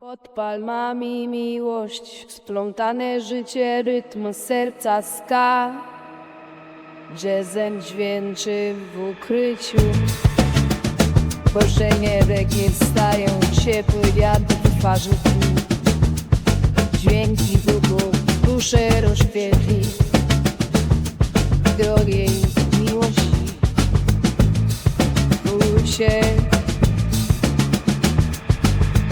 Pod palmami miłość, splątane życie, rytm serca ska. Jazzem dźwięczy w ukryciu. Korzenie reggae wstają, ciepły wiatr twarzy. Dźwięki długo duszę rozświetli. Drogiej miłości, bój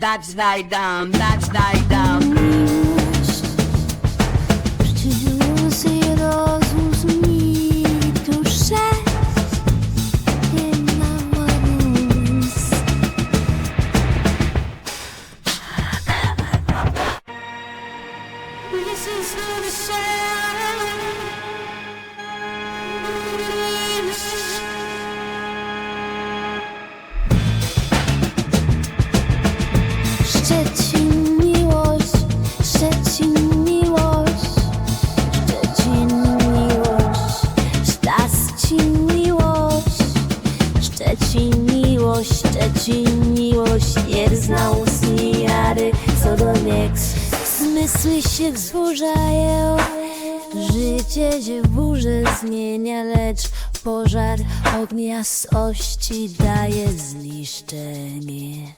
That's thy down, that's thy down. This is the a. Szczecin miłość, Szczecin miłość, nie znał jary, co do niech zmysły się wzburzają. Życie się w zmienia, lecz pożar ognia z ości daje zniszczenie.